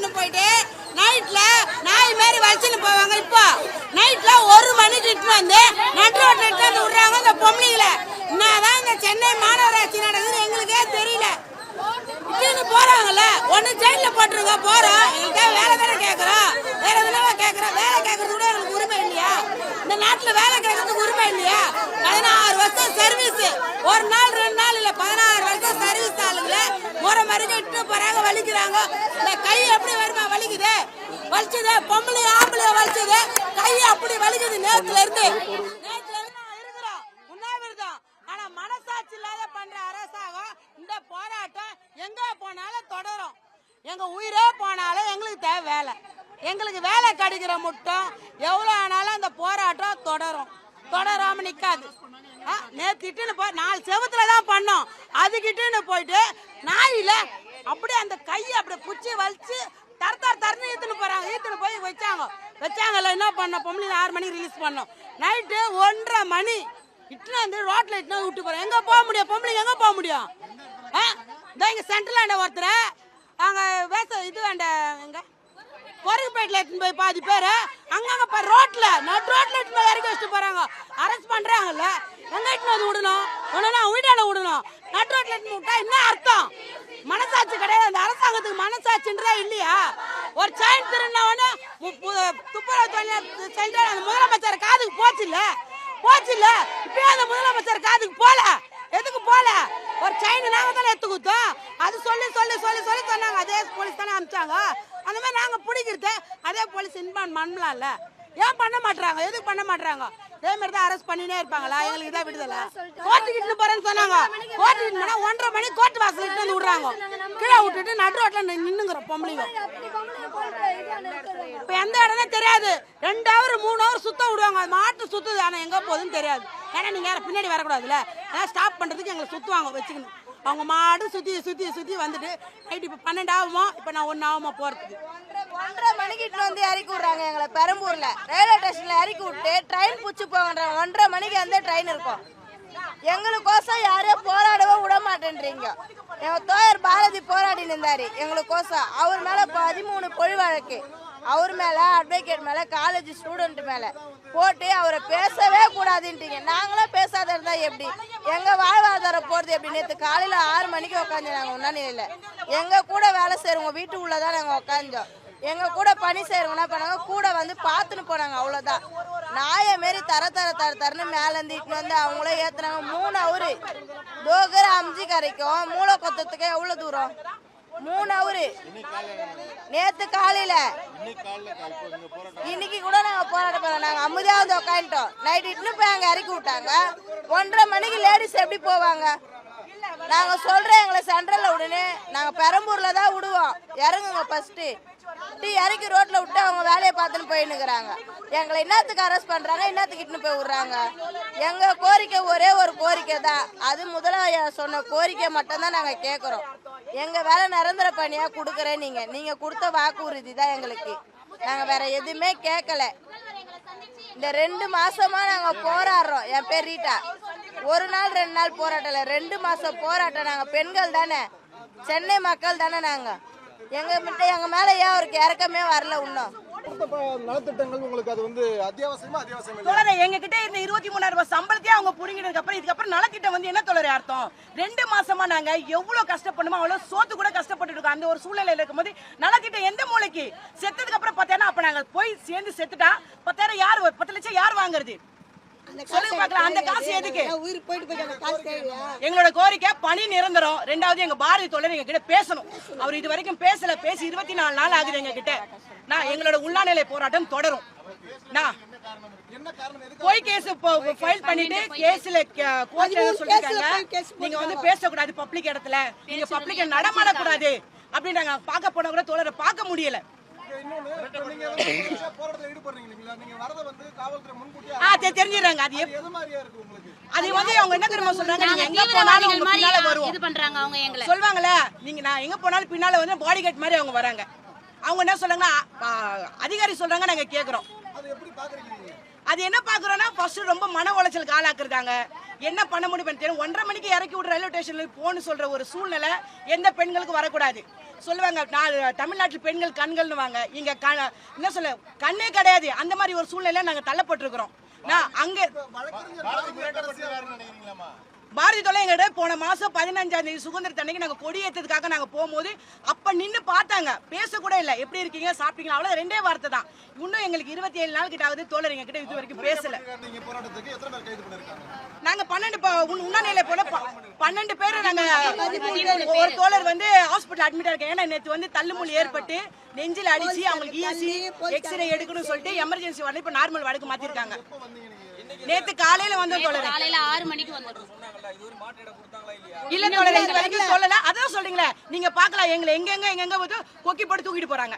இட்டுன்னு போயிட்டு நைட்ல நாய் மாதிரி வச்சுன்னு போவாங்க இப்போ. நைட்ல ஒரு மணிக்கு இட்டுன்னு வந்து நட்டு ரோட்ல இட்டு வந்து விடுறாங்க இந்த பொம்பளைங்களை. என்னதான் இந்த சென்னை மாநகராட்சி நடக்குது எங்களுக்கே தெரியல. இட்டுன்னு போறாங்கல்ல. ஒண்ணு ஜெயில போட்டுருங்க போறோம் எங்கள்கிட்ட வேலை தானே கேட்கறோம் வேற எதுனா கேட்கறோம் வேலை கேட்கறது கூட எங்களுக்கு உரிமை இல்லையா? இந்த நாட்டுல வேலை கேட்கறது உரிமை இல்லையா பதினாறு வருஷம் சர்வீஸ் ஒரு நாள் ரெண்டு நாள் இல்ல பதினாறு வருஷம் சர்வீஸ் ஆளுங்கள முறை மருந்து இட்டு போறாங்க வலிக்கிறாங்க. இந்த கை எப்படி வருமா வலிக்குது? வலிச்சது பொம்பளை ஆம்பளை வலிச்சது. கை அப்படி வலிக்குது நேத்துல இருந்து. இருந்து ஆனா மனசாட்சி இல்லாத பண்ற அரசாங்கம் இந்த போராட்டம் எங்க போனாலும் தொடரும். எங்க உயிரே போனாலும் எங்களுக்கு தேவை வேலை. எங்களுக்கு வேலை கிடைக்கிற மட்டும் எவ்வளோ ஆனாலும் அந்த போராட்டம் தொடரும். தொடராம நிக்காது. ஆ, இட்டுன்னு போய் நாலு செவத்துல தான் பண்ணோம். அதுக்கிட்டுன்னு போயிட்டு நாயில அப்படியே அந்த கையை அப்படியே குச்சி வலிச்சு தர தர தரன்னு ஈத்துன்னு போகிறாங்க ஈத்துன்னு போய் வச்சாங்க. வச்சாங்கல்ல என்ன பண்ணோம்? பொம்பளை ஆறு மணிக்கு ரிலீஸ் பண்ணோம். நைட்டு ஒன்றரை மணி. இட்டுன்னு வந்து ரோட்டில் இட்டுன்னு விட்டு போகிறோம் எங்கே போக முடியும்? பொம்பளைங்க எங்கே போக முடியும்? ஆ? இதோ இங்கே சென்ட்ரலாண்ட ஒருத்தர். அங்கே வேச இது வேண்ட எங்கே? பொறுப்பேட்டில் எடுத்துன்னு போய் பாதி பேர். அங்கங்கே பாரு ரோட்டில் நட் ரோட்டில் எடுத்துன்னு போய் இறக்கி வச்சுட்டு போகிறாங்க அரெஸ்ட் பண்ணுறாங்கல்ல எங்கே எடுத்துன்னு வந்து விடணும்? ஒண்ணுனா வீட்டாண்ட விடணும். நட் ரோட்டில் எடுத்துன்னு விட்டா என்ன அர்த்தம் மனசாட்சி கிடையாது அந்த அரசாங்கத்துக்கு இல்லையா? ஒரு செயின் திருநவனு துப்புரவு தொழிலாளர் சென்றால் அந்த முதலமைச்சர் காதுக்கு போச்சு இல்ல போச்சு இல்ல இப்பயே அந்த முதலமைச்சர் காதுக்கு போல. எதுக்கு போல? ஒரு செயின் நாங்க தானே எடுத்து கொடுத்தோம். அது சொல்லி சொல்லி சொல்லி சொல்லி சொன்னாங்க. அதே போலீஸ் தானே அனுப்பிச்சாங்க. அந்த மாதிரி நாங்க பிடிக்கிறது அதே போலீஸ் இன்பான் பண்ணலாம்ல ஏன் பண்ண மாட்டாங்க எதுக்கு பண்ண மாட்டாங்க இதே மாதிரி தான் அரெஸ்ட் பண்ணினே இருப்பாங்களா? எங்களுக்கு இதான் விடுதலை. கோர்ட்டுக்கு இட்டு போறேன்னு சொன்னாங்க. கோர்ட்டுக்கு இட்டு போனா ஒன்றரை மணி கோர்ட் வாசல் இட்டு வந்து விடுறாங்க. கீழே விட்டுட்டு நடு ரோட்ல நின்னுங்கிறோம் பொம்பளைங்க. இப்ப எந்த இடம்னே தெரியாது. ரெண்டு ஹவர் மூணு ஹவர் சுத்த விடுவாங்க. அது மாட்டு சுத்துது. ஆனா எங்க போகுதுன்னு தெரியாது. ஏன்னா நீங்க யாரும் பின்னாடி வரக்கூடாதுல்ல. அதான் ஸ்டாப் பண்றதுக்கு எங்களை சுத்துவாங்க வச்சுக்கணும். அவங்க மாடு சுத்தி சுத்தி சுத்தி வந்துட்டு நைட் இப்ப பன்னெண்டு ஆகுமோ? இப்ப நான் ஒன்னு ஆகுமா போறதுக்கு? ஒன்றரை மணிக்கு இட்டு வந்து இறக்கி விடுறாங்க எங்களை பெரம்பூர்ல. ரயில்வே ஸ்டேஷன்ல இறக்கி விட்டு ட்ரெயின் பிடிச்சி போங்கன்றாங்க ஒன்றரை மணிக்கு வந்து ட்ரெயின் இருக்கும். எங்களுக்கோசம் யாரையும் போராடவே விட மாட்டேன்றீங்க எங்க தோயர் பாரதி போராடி நின்றாரு எங்களுக்கோசம் அவர் மேல பதிமூணு பொழி வழக்கு. அவர் மேல அட்வொகேட் மேல காலேஜ் ஸ்டூடெண்ட் மேல போட்டு அவரை பேசவே கூடாதுன்றீங்க. நாங்களும் பேசாத இருந்தா எப்படி? எங்க வாழ்வாதாரம் போறது எப்படி? நேற்று காலையில ஆறு மணிக்கு உட்காந்து நாங்க உண்ணாநிலையில. எங்க கூட வேலை செய்கிறவங்க வீட்டு உள்ளதான் நாங்க உட்காந்தோம் எங்க கூட பணி செய்யறவங்க என்ன பண்ணாங்க கூட வந்து பார்த்துன்னு போனாங்க அவ்வளவுதான். நாயை மாரி தர தர தர தரன்னு மேலேருந்து இட்டுன்னு வந்து அவங்களே ஏத்துனாங்க. மூணு அவரு. தோகர் அம்ஜி கரைக்கும். மூளை கொத்தத்துக்கு எவ்வளவு தூரம்? மூணு அவரு. நேத்து காலையில. இன்னைக்கு கூட நாங்க போராட போறோம் நாங்க அமைதியாவது உட்காந்துட்டோம் நைட் இட்டுன்னு போய் அங்க இறக்கி விட்டாங்க. ஒன்றரை மணிக்கு லேடிஸ் எப்படி போவாங்க? நாங்க சொல்றோம் எங்களை சென்ட்ரல்ல விடுன்னு. நாங்க பெரம்பூர்ல தான் விடுவோம். இறங்குங்க ஃபர்ஸ்ட் டீ இறக்கி ரோட்ல விட்டு அவங்க வேலையை பார்த்துன்னு போயின்னுக்குறாங்க. எங்களை என்னத்துக்கு அரெஸ்ட் பண்றாங்க என்னத்துக்கு இட்டுன்னு போய் விடுறாங்க. எங்க கோரிக்கை ஒரே ஒரு கோரிக்கை தான். அது முதல்ல சொன்ன கோரிக்கை மட்டும்தான் நாங்கள் நாங்க எங்கள் எங்க வேலை நிரந்தர பணியா கொடுக்குறேன் நீங்க. நீங்க கொடுத்த வாக்குறுதி தான் எங்களுக்கு. நாங்க வேற எதுவுமே கேட்கல இந்த ரெண்டு மாசமா நாங்க என் பேர் ரீட்டா. ஒரு நாள் ரெண்டு நாள் போராட்டம் இல்ல ரெண்டு மாசம் போராட்டம் நாங்க. பெண்கள் தானே. சென்னை மக்கள் தானே நாங்க. எங்க கிட்ட எங்க மேல ஏன் அவருக்கு இறக்கமே வரல இன்னும்? நலத்திட்டங்கள் உங்களுக்கு அது வந்து அத்தியாவசியமா அத்தியாவசியம் எங்க கிட்ட இருபத்தி மூணாயிரம் ரூபாய் சம்பளத்தையே அவங்க புடுங்கினதுக்கு அப்புறம் இதுக்கப்புறம் நலத்திட்டம் வந்து என்ன தோழரே அர்த்தம்? ரெண்டு மாசமா நாங்க எவ்வளவு கஷ்டப்படணுமோ அவ்வளவு சோத்து கூட கஷ்டப்பட்டு இருக்கோம். அந்த ஒரு சூழ்நிலையில இருக்கும்போது நலத்திட்டம் எந்த மூளைக்கு செத்ததுக்கு அப்புறம் பத்தாயிரம் அப்ப நாங்க போய் சேர்ந்து செத்துட்டா பத்தாயிரம் யார் பத்து லட்சம் யார் வாங்குறது? சொல்லுங்க பார்க்கலாம். அந்த காசு எதுக்கு? உயிர் போயிட்டு போயிட்டு காசு தேவையா? எங்களோட கோரிக்கை பணி நிரந்தரம். ரெண்டாவது எங்க பாரதி தோழர் எங்க கிட்ட பேசணும். அவர் இது வரைக்கும் பேசல. பேசி இருபத்தி நாலு நாள் ஆகுது எங்க கிட்ட நான் எங்களோட உண்ணாநிலை போராட்டம் தொடரும். போய் கேஸ் ஃபைல் பண்ணிட்டு கேஸ்ல கோர்ட் என்ன சொல்லிருக்காங்க. நீங்க வந்து பேசக்கூடாது பப்ளிக் இடத்துல. நீங்க பப்ளிக் நடமாட கூடாது அப்படின்றாங்க. பார்க்க போன கூட தோழரை பார்க்க முடியல. தெரிஞ்சிடுறாங்க. அது எப்- எது மாதிரியா இருக்கு உங்களுக்கு? அது வந்து அவங்க என்ன தெரியுமா சொல்றாங்க? நீங்க எங்க போனாலும் மாதிரி பின்னால வருவோம். இது பண்றாங்க அவங்க எங்களை. சொல்லுவாங்கல்ல நீங்க நான் எங்க போனாலும் பின்னால வந்து பாடி கார்டு மாதிரி அவங்க வராங்க. அவங்க என்ன சொல்றாங்கன்னா அதிகாரி சொல்றாங்க நாங்க கேக்குறோம். அது எப்படி பாக்குறீங்க நீங்க? அது என்ன பாக்குறோம்னா ஃபர்ஸ்ட் ரொம்ப மன உளைச்சலுக்கு ஆளாக்குறாங்க. என்ன பண்ண முடியும் தெரியும். ஒன்றரை மணிக்கு இறக்கி விட்டு ரயில்வே ஸ்டேஷனில் போன்னு சொல்கிற ஒரு சூழ்நிலை எந்த பெண்களுக்கும் வரக்கூடாது. சொல்லுவாங்க நான் தமிழ்நாட்டில் பெண்கள் கண்கள்னு வாங்க இங்கே க- என்ன சொல்ல கண்ணே கிடையாது. அந்த மாதிரி ஒரு சூழ்நிலை நாங்கள் தள்ளப்பட்டிருக்கிறோம். நான் அங்கே பாரதி தொலை எங்கிட்ட போன மாசம் பதினஞ்சாம் தேதி சுதந்திர அன்னைக்கு நாங்க கொடி ஏத்ததுக்காக நாங்க போகும்போது அப்ப நின்னு பார்த்தாங்க. பேச கூட இல்ல. எப்படி இருக்கீங்க? சாப்பிட்டீங்களா? அவ்வளவு ரெண்டே வார்த்தை தான். இன்னும் எங்களுக்கு இருபத்தி ஏழு நாள் கிட்ட ஆகுது. தோழர் எங்க கிட்ட இது வரைக்கும் பேசல. நீங்க போராட்டத்துக்கு எத்தனை பேர் கைது பண்ணிருக்காங்க? நாங்க பன்னெண்டு உண்ணாநிலை போல பன்னெண்டு பேர் நாங்க ஒரு தோழர் வந்து ஹாஸ்பிட்டல் அட்மிட் இருக்காங்க ஏன்னா நேத்து வந்து தள்ளுமுள் ஏற்பட்டு நெஞ்சில அடிச்சு அவங்களுக்கு ஈசி எக்ஸ்ரே எடுக்கணும்னு சொல்லிட்டு எமர்ஜென்சி வரல இப்ப நார்மல் வழக்கு மாத்திருக்காங்க. நேத்து காலையில வந்தோம் தோழர். காலையில ஆறு மணிக்கு வந்துடும் இல்ல தோழர் இது வரைக்கும் சொல்லல. அதான் சொல்றீங்களே நீங்க பாக்கலாம் எங்களை எங்கெங்க எங்கெங்க வந்து கொக்கி போட்டு தூக்கிட்டு போறாங்க.